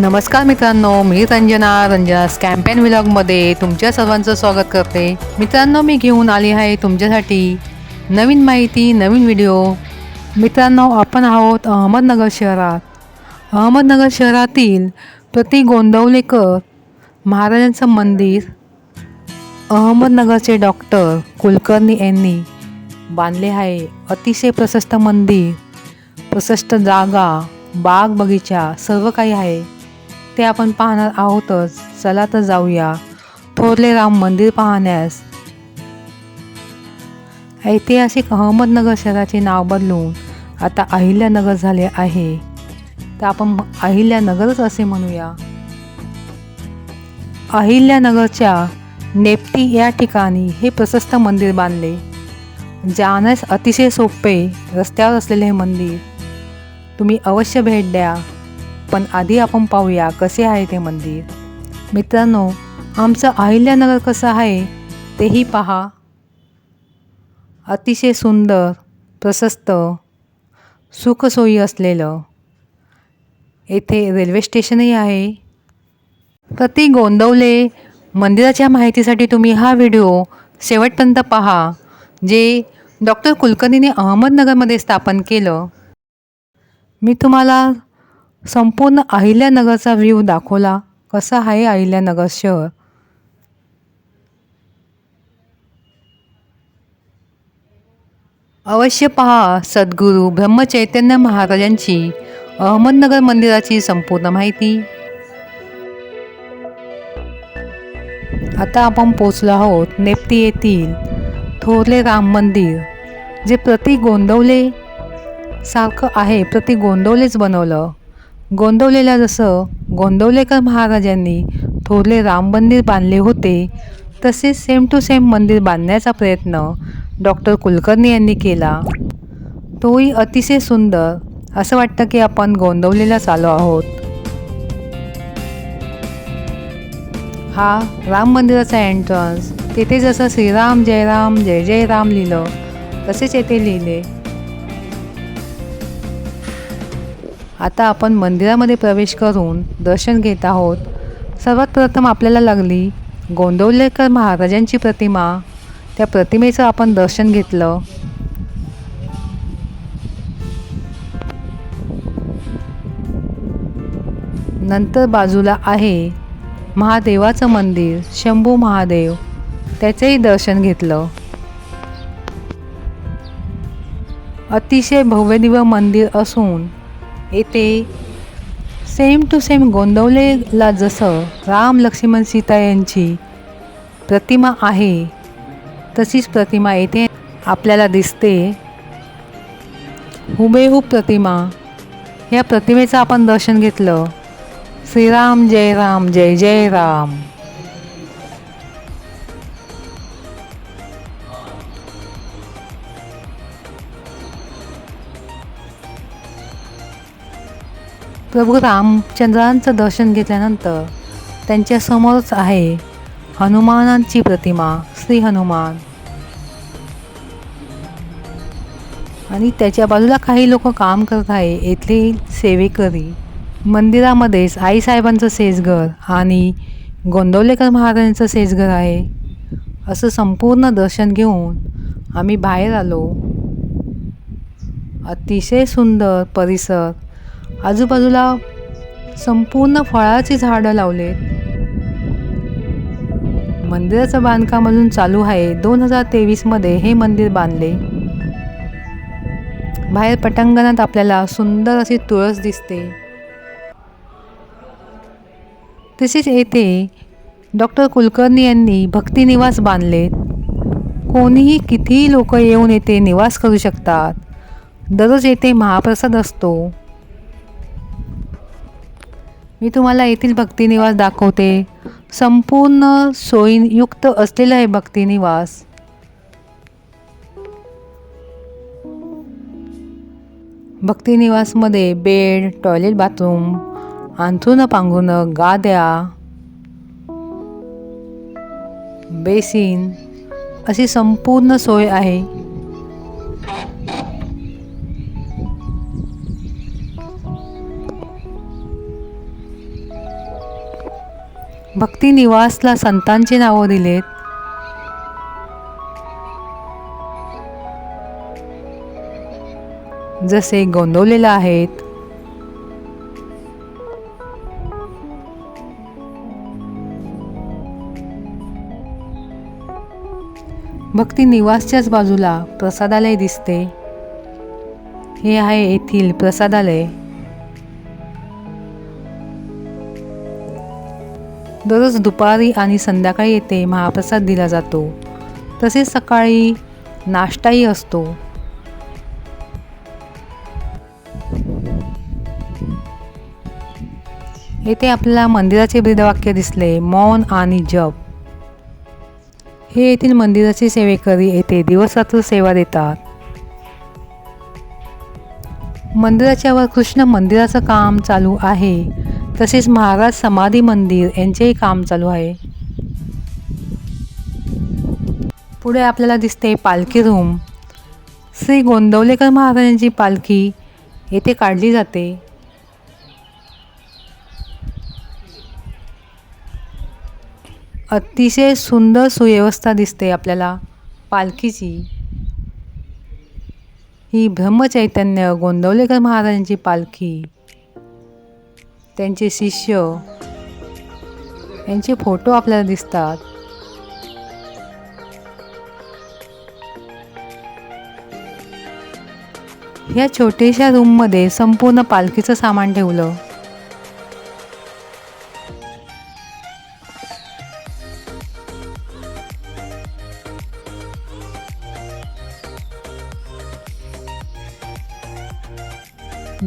नमस्कार मित्रांनो मी रंजना. रंजना कॅम्पेन विलॉगमध्ये तुमच्या सर्वांचं स्वागत करते. मित्रांनो मी घेऊन आली आहे तुमच्यासाठी नवीन माहिती नवीन व्हिडिओ मित्रांनो आपण आहोत अहमदनगर शहरात. अहमदनगर शहरातील प्रति गोंदवलेकर महाराजांचं मंदिर अहमदनगरचे डॉक्टर कुलकर्णी यांनी बांधले आहे. अतिशय प्रशस्त मंदिर प्रशस्त जागा बाग बगीचा सर्व काही आहे. ते आपण पाहणार आहोतच. चला तर जाऊया. थोरले राम मंदिर पाहण्यास. ऐतिहासिक अहमदनगर शहराचे नाव बदलून आता अहिल्यानगर झाले आहे. तर आपण अहिल्यानगरच असे म्हणूया. अहिल्यानगरच्या नेपटी या ठिकाणी हे प्रशस्त मंदिर बांधले जाण्यास अतिशय सोपे रस्त्यावर असलेले हे मंदिर. तुम्ही अवश्य भेट द्या. पण आधी आपण पाहूया कसे आहे ते मंदिर. मित्रांनो आमचं अहिल्यानगर कसं आहे तेही पहा. अतिशय सुंदर प्रशस्त सुखसोयी असलेलं. येथे रेल्वे स्टेशनही आहे. प्रति गोंदवले मंदिराच्या माहितीसाठी तुम्ही हा व्हिडिओ शेवटपर्यंत पहा जे डॉक्टर कुलकर्णीने अहमदनगरमध्ये स्थापन केलं. मी तुम्हाला संपूर्ण अहिल्यानगरचा व्ह्यू दाखवला. कसा आहे अहिल्यानगर शहर? अवश्य पहा सद्गुरू ब्रह्मचैतन्य महाराजांची अहमदनगर मंदिराची संपूर्ण माहिती. आता आपण पोचलो आहोत नेप्ती येथील थोरले राम मंदिर जे प्रति गोंदवले सारखं आहे प्रति गोंदवलेच बनवलं. गोंदवलेला जसं गोंदवलेकर महाराजांनी थोरले राम मंदिर बांधले होते तसेच सेम टू सेम मंदिर बांधण्याचा प्रयत्न डॉक्टर कुलकर्णी यांनी केला. तोही अतिशय सुंदर असं वाटतं की आपण गोंदवलेलाच आलो आहोत. हा राम मंदिराचा एंट्रन्स तेथे जसं श्रीराम जयराम जय जय राम लिहिलं तसेच येथे लिहिले. आता आपण मंदिरामध्ये प्रवेश करून दर्शन घेत आहोत. सर्वात प्रथम आपल्याला लागली गोंदवलेकर महाराजांची प्रतिमा. त्या प्रतिमेचं आपण दर्शन घेतलं. नंतर बाजूला आहे महादेवाचं मंदिर शंभू महादेव. त्याचंही दर्शन घेतलं. अतिशय भव्यदिव्य मंदिर असून येथे सेम टू सेम गोंदवलेला जसं राम लक्ष्मण सीता यांची प्रतिमा आहे तशीच प्रतिमा येथे आपल्याला दिसते. हुबेहूब प्रतिमा. या प्रतिमेचं आपण दर्शन घेतलं. श्रीराम जय राम जय जय राम. प्रभू रामचंद्रांचं दर्शन घेतल्यानंतर त्यांच्यासमोरच आहे हनुमानांची प्रतिमा श्री हनुमान. आणि त्याच्या बाजूला काही लोक काम करत आहे येथील सेवेकरी. मंदिरामध्येच आईसाहेबांचं सेजघर आणि गोंदवलेकर महाराजांचं सेजघर आहे. असं संपूर्ण दर्शन घेऊन आम्ही बाहेर आलो. अतिशय सुंदर परिसर आजूबाजूला संपूर्ण फळाची झाडं लावलेत मंदिराचं बांधकाम अजून चालू आहे. दोन हजार तेवीसमध्ये हे मंदिर बांधले. बाहेर पटांगणात आपल्याला सुंदर अशी तुळस दिसते. तसेच येथे डॉक्टर कुलकर्णी यांनी भक्तिनिवास बांधले. कोणीही कितीही लोक येऊन येथे निवास करू शकतात. दररोज येथे महाप्रसाद असतो. मी तुम्हाला येथील भक्तिनिवास दाखवते. संपूर्ण सोयीयुक्त असलेलं आहे भक्तिनिवास. भक्तिनिवासमध्ये बेड टॉयलेट बाथरूम अंथरुणं पांघरुणं गाद्या बेसिन अशी संपूर्ण सोय आहे. भक्ती निवासला संतांची नावं दिलेत. जसे गोंदवलेला आहेत. भक्ती निवासच्याच बाजूला प्रसादालय दिसते. हे आहे येथील प्रसादालय. दररोज दुपारी आणि संध्याकाळी येथे महाप्रसाद दिला जातो. तसेच सकाळी नाश्ताही असतो. येथे आपल्याला मंदिराचे ब्रीदवाक्य दिसले मौन आणि जप. हे येथील मंदिराचे सेवेकरी येथे दिवसरात्र सेवा देतात. मंदिराच्या वर कृष्ण मंदिराचं काम चालू आहे. तसेच महाराज समाधी मंदिर यांचेही काम चालू आहे. पुढे आपल्याला दिसते पालखी रूम श्री गोंदवलेकर महाराजांची पालखी येथे काढली जाते. अतिशय सुंदर सुव्यवस्था दिसते आपल्याला पालखीची. ही ब्रह्मचैतन्य गोंदवलेकर महाराजांची पालखी. त्यांचे शिष्य यांचे फोटो आपल्याला दिसतात. या छोट्याशा रूममध्ये संपूर्ण पालखीचं सामान ठेवलं.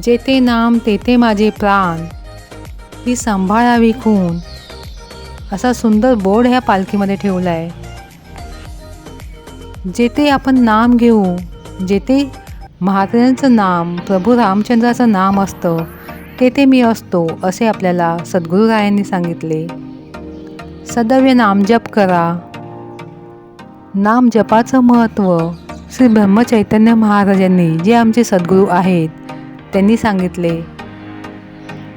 जेथे नाम तेथे माझे प्राण. ती सांभाळावी खून. असा सुंदर बोर्ड ह्या पालखीमध्ये ठेवला आहे जेथे आपण नाम घेऊ जेथे महाराजांचं नाम प्रभू रामचंद्राचं नाम असतं तेथे मी असतो असे आपल्याला सद्गुरुरायांनी सांगितले. सदैव नामजप करा. नाम जपाचं महत्त्व श्री ब्रह्मचैतन्य महाराजांनी जे आमचे सद्गुरू आहेत त्यांनी सांगितले.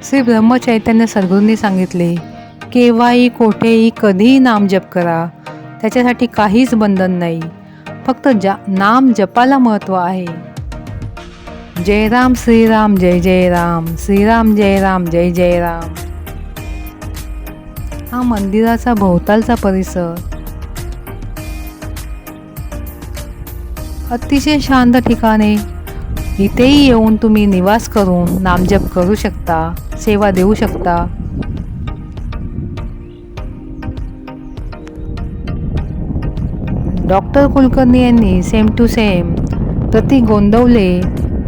श्री ब्रह्मचैतन्य सद्गुरूंनी सांगितले केव्हाही कोठेही कधीही नाम जप करा. त्याच्यासाठी काहीच बंधन नाही. फक्त जा नाम जपाला महत्त्व आहे. जय राम श्रीराम जय जय राम. श्रीराम जय राम जय जय राम. हा मंदिराचा भोवतालचा परिसर. अतिशय शांत ठिकाणे. इथेही येऊन तुम्ही निवास करून नामजप करू शकता. सेवा देऊ शकता. डॉक्टर कुलकर्णी यांनी सेम टू सेम प्रति गोंदवले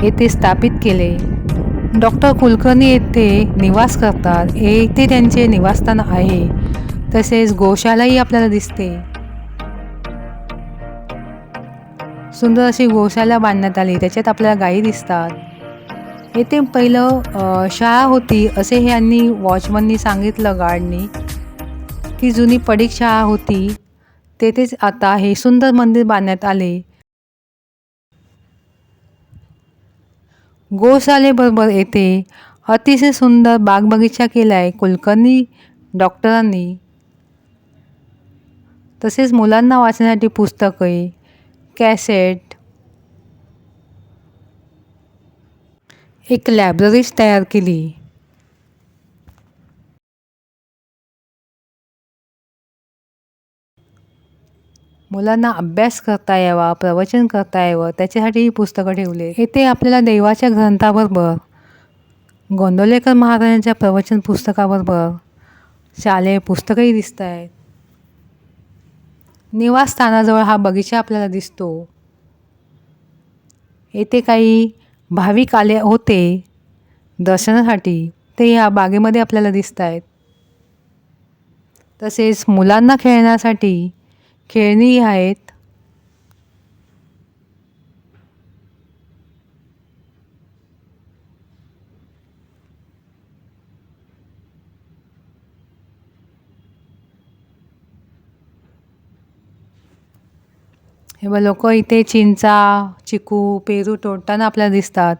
येथे स्थापित केले. डॉक्टर कुलकर्णी येथे निवास करतात. येथे त्यांचे निवासस्थान आहे. तसेच गोशालाही आपल्याला दिसते. सुंदर अशी गोशाला बांधण्यात आली. त्याच्यात आपल्याला गायी दिसतात. येथे पहिलं शाळा होती असे हे यांनी वॉचमननी सांगितलं गार्डनी की जुनी पडीक शाळा होती तेथेच आता हे सुंदर मंदिर बांधण्यात आले. गोशालेबरोबर येथे अतिशय सुंदर बागबगीचा केला आहे कुलकर्णी डॉक्टरांनी. तसेच मुलांना वाचण्यासाठी पुस्तके कॅसेट एक लायब्ररीच तयार केली. मुलांना अभ्यास करता यावा प्रवचन करता यावं त्याच्यासाठी ही पुस्तकं ठेवले. येथे आपल्याला देवाच्या ग्रंथाबरोबर गोंदवलेकर महाराजांच्या प्रवचन पुस्तकाबरोबर शालेय पुस्तकंही दिसत आहेत. निवासस्थानाजवळ हा बगीचा आपल्याला दिसतो. येथे काही भाविक आले होते दर्शनासाठी ते या बागेमध्ये आपल्याला दिसत आहेत तसेच मुलांना खेळण्यासाठी खेळणीही आहेत. हे लोक इथे चिंचा चिकू पेरू तोडताना आपल्याला दिसतात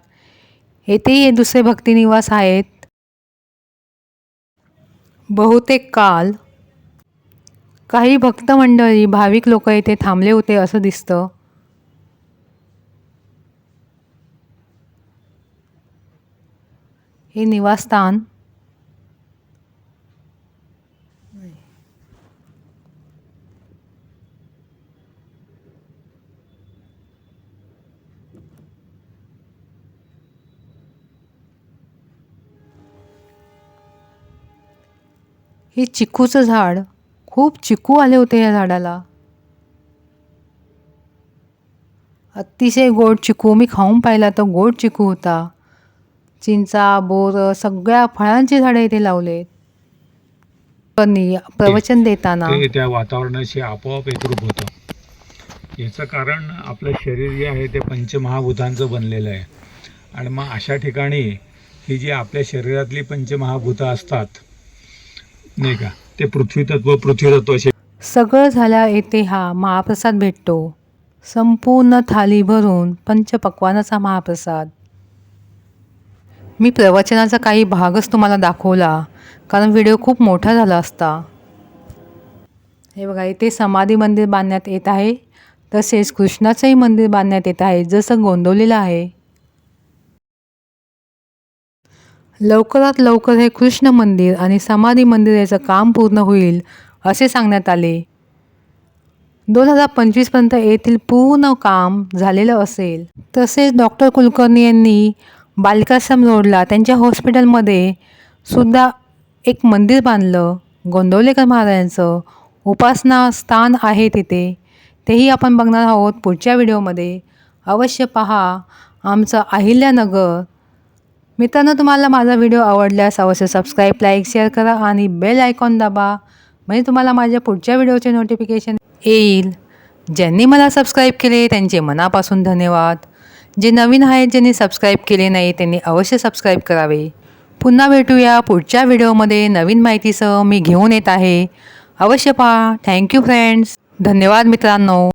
येथेही हे दुसरे भक्तिनिवास आहेत. बहुतेक काल काही भक्त मंडळी भाविक लोक इथे थांबले होते असं दिसतं. हे निवासस्थान हे चिकूचं झाड खूप चिकू आले होते या झाडाला. अतिशय गोड चिकू मी खाऊन पाहिला तर गोड चिकू होता. चिंचा बोर सगळ्या फळांची झाडं इथे लावलेत. पण प्रवचन देताना ते त्या वातावरणाशी आपोआप एकरूप होतं. याचं कारण आपलं शरीर जे आहे ते पंचमहाभूतांचं बनलेलं आहे. आणि मग अशा ठिकाणी ही जी आपल्या शरीरातली पंचमहाभूतं असतात नाही का? ते पृथ्वीतत्व पृथ्वीतत्व असे. सगळं झाल्या येथे हा महाप्रसाद भेटतो. संपूर्ण थाली भरून पंचपक्वानाचा महाप्रसाद. मी प्रवचनाचा काही भागच तुम्हाला दाखवला कारण व्हिडिओ खूप मोठा झाला असता. हे बघा इथे समाधी मंदिर बांधण्यात येत आहे. तसेच कृष्णाचंही मंदिर बांधण्यात येत आहे जसं गोंदवलेलं आहे. लवकरात लवकर हे कृष्ण मंदिर आणि समाधी मंदिर याचं काम पूर्ण होईल असे सांगण्यात आले. दोन हजार पंचवीसपर्यंत येथील पूर्ण काम झालेलं असेल. तसेच डॉक्टर कुलकर्णी यांनी बालिकाश्रम रोडला त्यांच्या हॉस्पिटलमध्ये सुद्धा एक मंदिर बांधलं. गोंदवलेकर महाराजांचं उपासना स्थान आहे तिथे. तेही आपण बघणार आहोत पुढच्या व्हिडिओमध्ये. अवश्य पहा. आमचं अहिल्यानगर मित्रांनो तुम्हाला माझा व्हिडिओ आवडल्यास अवश्य सबस्क्राईब लाईक शेअर करा आणि बेल आयकॉन दाबा. म्हणजे तुम्हाला माझ्या पुढच्या व्हिडिओचे नोटिफिकेशन येईल. ज्यांनी मला सबस्क्राईब केले त्यांचे मनापासून धन्यवाद. जे नवीन आहेत ज्यांनी सबस्क्राईब केले नाही त्यांनी अवश्य सबस्क्राईब करावे. पुन्हा भेटूया पुढच्या व्हिडिओमध्ये नवीन माहितीसह. मी घेऊन येत आहे. अवश्य पहा. थँक्यू फ्रेंड्स धन्यवाद मित्रांनो.